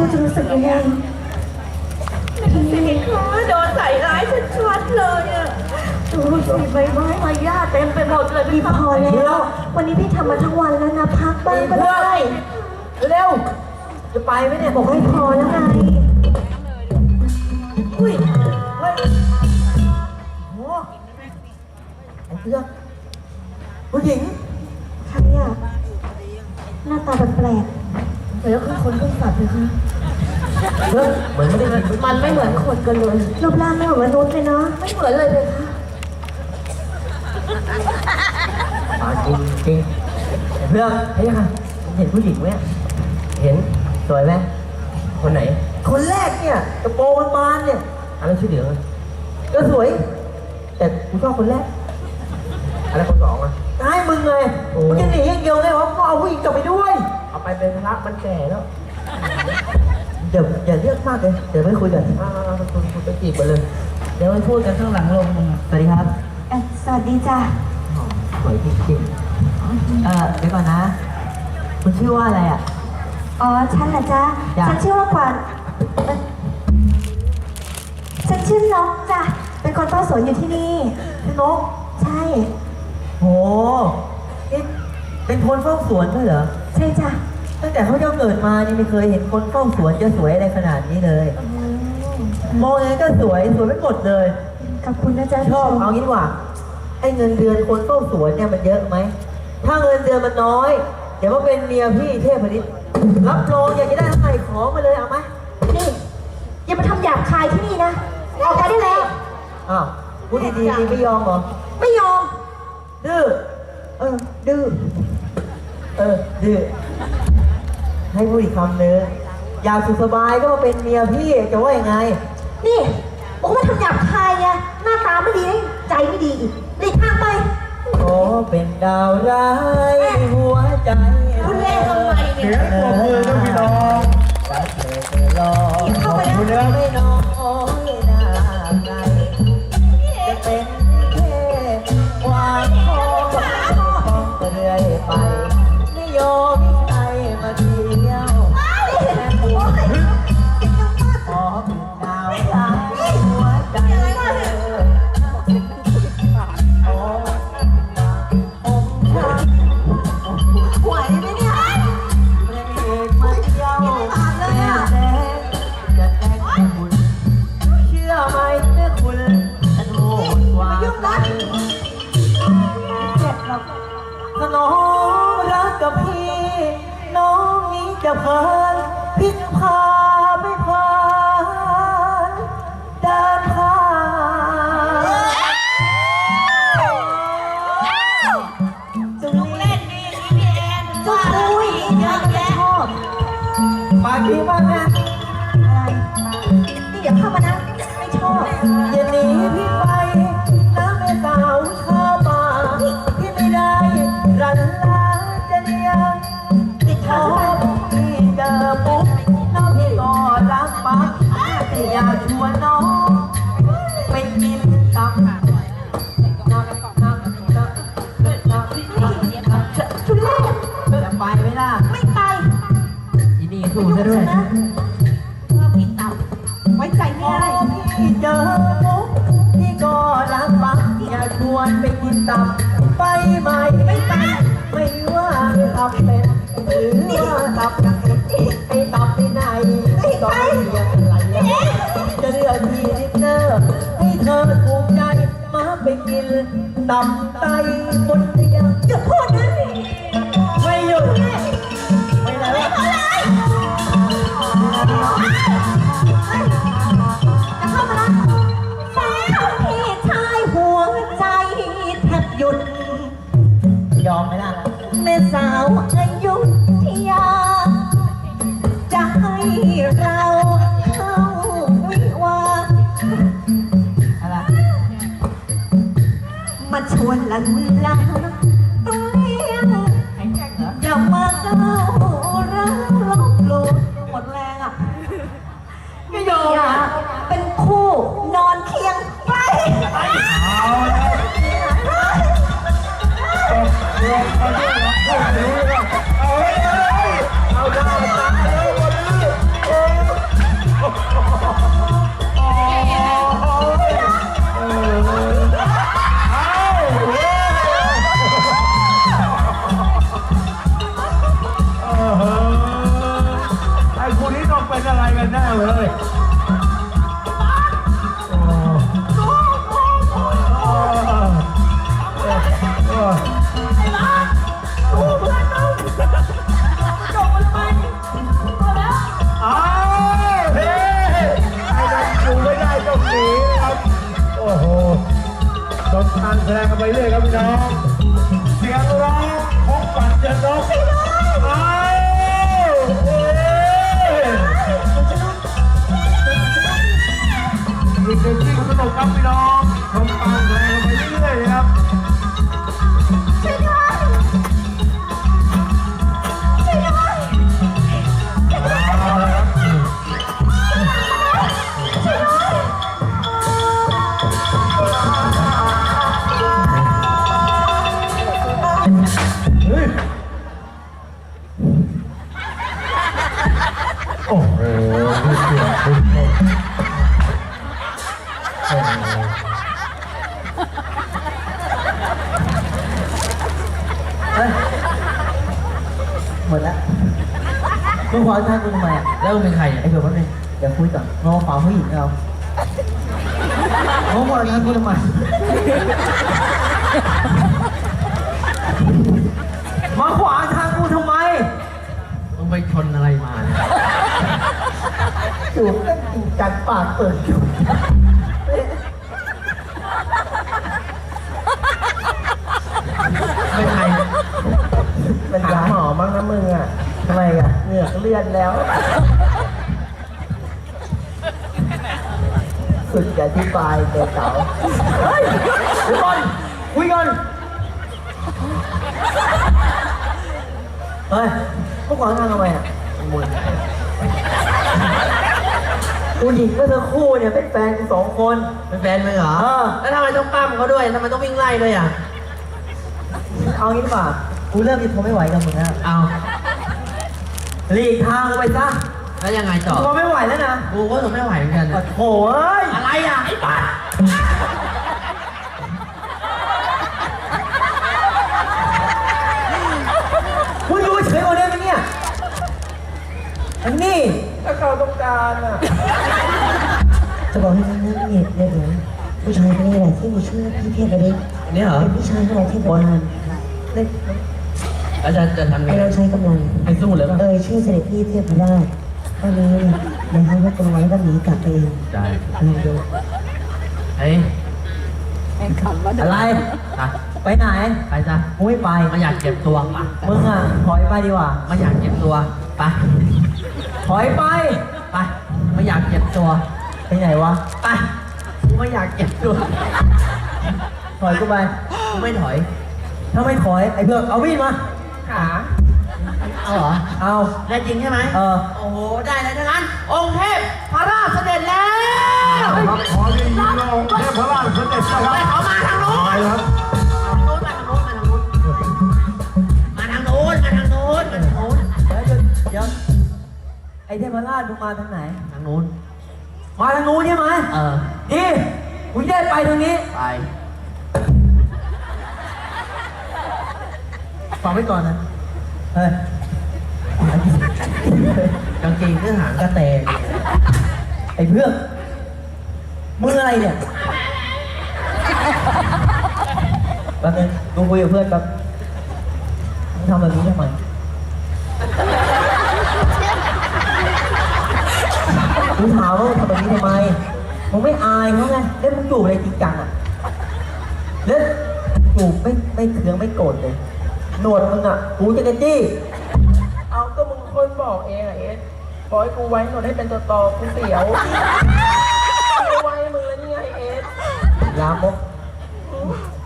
ว่าจะรู้สึกยังไงสิคะโดนใส่ร้ายชัดๆเลยอะดูสิใบไม้ใบหญ้าเต็มไปหมดเลยพี่พอแล้ว วันนี้พี่ทำมาทั้งวันแล้วนะพักบ้างก็ได้เร็ว จะไปไหมเนี่ยบอกให้พอแล้วไงอุ้ยเฮ้ยโอ้ไอ้เพื่อนผู้หญิงใครอะหน้าตาแปลก แล้วคือคนเป็นสัตว์เลยค่ะเฮ้ยเหมือนไม่ได้ยินมันไม่เหมือนคนกันเลยๆรูปร่างไม่เหมือนมนุษย์เลยเนาะ ไม่เหมือนเลยเลยค่ะปากจริงจริงไอ้เพื่อนเฮ้ยค่ะเห็นผู้หญิงไหมเห็นสวยไหมคนไหน คนแรกเนี่ยกระโปรงบานๆเนี่ยอะไรชื่อเดียวกันก็สวย แต่กูชอบคนแรกอะไรคนสองอะตายมึงเลยมึงจะหนีอย่างเดียวเลยวะก็เอาผู้หญิงกลับไปด้วย เอาไปเป็นพระมันแก่แล้วเดี๋ยวอย่าเรียกมากเลย เดี๋ยวไม่คุยกันอ่าๆคุณคุณไปจีบไปเลย เดี๋ยวไปพูดกันข้างหลังลงมึงสวัสดีครับเอ่อสวัสดีจ้ะสวยจริงๆเออเดี๋ยวก่อนนะ คุณชื่อว่าอะไรอะ อ๋อ ฉันเหรอจ๊ะ จ้ะ ฉันชื่อว่าขวัญเอ่อฉันชื่อนกจ้ะ เป็นคนเฝ้าสวนอยู่ที่นี่ชื่อนก ใช่ โหนี่เป็นคนเฝ้าสวนด้วยเหรอ ใช่จ้ะตั้งแต่เขาเจ้าเกิดมานี่ไม่เคยเห็นคนเฝ้าสวนจะสวยอะไรขนาดนี้เลย อืมมองยังไงก็สวยสวยไปหมดเลย ขอบคุณนะจ๊ะชอบเอางี้ดีกว่าไอ้เงินเดือนคนเฝ้าสวนเนี่ยมันเยอะไหม ถ้าเงินเดือนมันน้อย เดี๋ยวมาเป็นเมียพี่เทพนิตรับรองอยากจะได้เท่าไหร่ขอมาเลยเอาไหมนี่ อย่ามาทำหยาบคายที่นี่นะ ออกไปได้แล้ว อ้าวพูดดีๆนี่ไม่ยอมเหรอไม่ยอม ดื้อเออดื้อเออดื้อให้พูดอีกคำหนึ่งอยากสุขสบายก็มาเป็นเมียพี่จะว่ายังไง นี่บอกว่าทำหยาบคายไงหน้าตาไม่ดีใจไม่ดีอีกหลีกทางไป ขอเป็นดาวร้ายหัวใจคุณเล่นทำไมเนี่ย เสียงปรบมือด้วยพี่น้องแต่เธอจะรอขอบคุณนะไม่น้อย ด้วยนะชอบกินตับไว้ใจพไม่อได้พี่เจอปุ๊บพี่ก็รักปักอยากชวนไปกินตับไปไหมไม่ไปไม่ว่าตับเป็ดหรือว่าตับไก่ไอ้ตับที่ไหนก็ไม่เรียกอะไรจะเลือกที่ดินเนอร์ให้เธอถูกใจมาไปกินตับไตบนเตียงหยุดพูด วนลันลาต้อง ไปเรื่อยครับพี่น้องเสียงร้องของปั่นเจนนกอ้าวเอ้ยนี่คือที่สนุกครับพี่น้องชมการแสดงกันไปเลยไปเลย โอ้โหนี่เสียงคุณโอ้โหเฮ้ยหมดแล้วมึงขอท่างกูทำไมอะแล้วมึงเป็นใครไอ้เดี๋ยวแป๊บนึงเดี๋ยวคุยก่อนงอฝาผู้หญิงเรามึงขอทางกูทำไมมาขวางทางกูทำไมมึงไปชนอะไรมาเนี่ย จูบกันจริงจังปากเปิดอยู่เป็นใครเป็นยาหมอมั้งนะมึงอะทำไมอะเหงือกเลื่อนแล้ว สุดจะอธิบายเด็กเก๋าเฮ้ยเดี๋ยวก่อนคุยกันเฮ้ยพวกขวางทางทำไมอะมึง กูหญิงก็เธอคู่เนี่ยเป็นแฟนกูสองคน เป็นแฟนมึงเหรอเออ แล้วทำไมต้องปั้มเขาด้วยทำไมต้องวิ่งไล่ด้วยอะ เอางี้ดีกว่ากูเริ่มที่ทนไม่ไหวกับมึงแล้วเอาหลีกทางไปซะแล้วยังไงต่อ ทนไม่ไหวแล้วนะกูก็ทนไม่ไหวเหมือนกัน โอ้โหเอ้ยอะไรอะไอ้บ้าคุณอยู่เฉยกว่านี้ไหมเนี่ย อันนี้ถ้าเขาต้องการอะจะบอกให้ท่านนั่งเงียบเลยเหรอผู้ชายคนนี้แหละที่มาช่วยพี่เทพไปดิอันนี้เหรอเป็นผู้ชายคนไหนที่บอลเล่นแล้วจะจะทำไงให้เราใช้กำลังไปสู้เลยป่ะเอ่ยชื่อเสด็จพี่เทพราชตอนนี้เนี่ยในห้องก็ตัวไว้ก็หนีกลับไปเองได้ลองดูเฮ้ยอะไรไปไปไหน ไปจ้ะกูไม่ไปมาอยากเก็บตัวปะมึงอะถอยไปดีกว่ามาอยากเก็บตัวไป ถอยไป ไปมาอยากเก็บตัว ไปไหนวะ ไปกูไม่อยากเก็บตัว ถอยกูไปกูไม่ถอย ถ้าไม่ถอย ไอ้เพื่อนเอามีดมา ขาเอาเหรอ เอาได้จริงใช่ไหมเออ โอ้โห ได้แล้วทั้งนั้น องค์เทพพระราชเสด็จแล้วครับขอได้ยินว่าองค์เทพราชเสด็จนะคไปรับ เทพราชมึงมาทางไหน ทางนู้น มาทางนู้นใช่ไหมเออ ดีกูจะได้ไปทางนี้ ไปฟังไว้ก่อนนะเฮ้ยกางเกงเสื้อหางกระแตงไอ้เพื่อนมึงอะไรเนี่ยแป๊บนึงกูคุยกับเพื่อนแป๊บมึงทำแบบนี้ทำไม กูถามว่ามึงทำแบบนี้ทำไม มึงไม่อายเขาไงเล่นมึงจูบอะไรจริงจังอะเล่นจูบไม่ไม่เคืองไม่โกรธเลย หนวดมึงอะกูจะกระจี้ เอาก็มึงคนบอกเองอะเอสบอกให้กูไว้หนวดให้เป็นตัวตอกูเสียวกูไว้มึงแล้วนี่ไงเอสยามก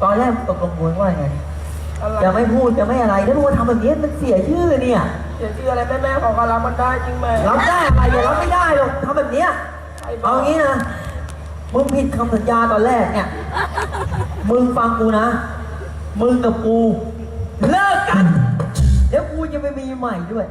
ตอนแรกตกลงกันว่าไงอะไร จะไม่พูดจะไม่อะไรแล้วมึงมาทำแบบนี้มันเสียชื่อเนี่ย เดี๋ยวชื่ออะไรแม่แม่ๆของเขารับมันได้จริงไหมรับได้อะไรอย่ารับไม่ได้หรอกทำแบบเนี้ยไอ้บ้าเอางี้นะ มึงผิดคำสัญญาตอนแรกเนี่ย มึงฟังกูนะ มึงกับกู เลิกกัน เดี๋ยวกูจะไปมีใหม่ด้วย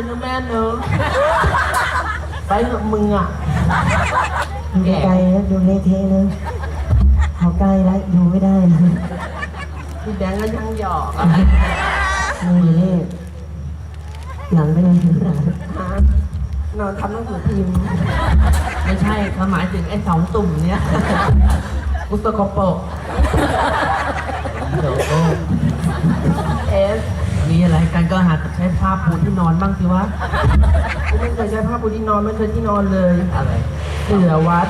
เลยนะแม่เนอะไปเถอะมึงอะอยู่ไกลแล้วดูเละเทะเลยเขาใกล้แล้วอยู่ไม่ได้นะพี่แบงค์ก็ยังหยอกนี่นี่หลังไปเลยหลังฮะนอนทำหนังสือพิมพ์ไม่ใช่เขาหมายถึงไอ้สองตุ่มเนี้ยกุสกปรก มีอะไรกันก็หาใช้ผ้าปูที่นอนบ้างสิวะ กูไม่เคยใช้ผ้าปูที่นอนไม่เคยที่นอนเลยอะไรเสือวัด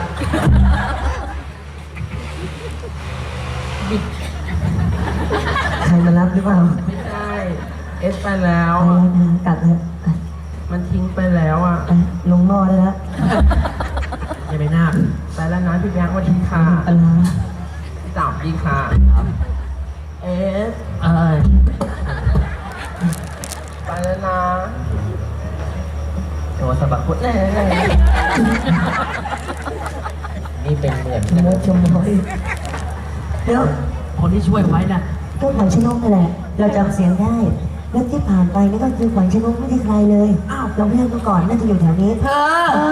ใครมารับหรือเปล่าไม่ใช่เอสไปแล้วเอาละนะกลับเถอะไปมันทิ้งไปแล้วอะไปลงหม้อได้แล้วยังไม่น่าไปแล้วนะพี่แบงค์วันทีค่ะปลาร้าพี่ต่ำดีค่ะ เอส เอ้ย ไปแล้วนะ โทรสะ บักพุทธเลยนี่เป็นเหมือนชมชมน้อยเดี๋ยวคนที่ช่วยไว้น่ะก็ขวัญชนกนั่นแหละ เราจำเสียงได้ แล้วที่ผ่านไปนี่ก็คือขวัญชนกไม่ใช่ใครเลย อ้าว เราเพื่อนมาก่อนน่าจะอยู่แถวนี้เธอ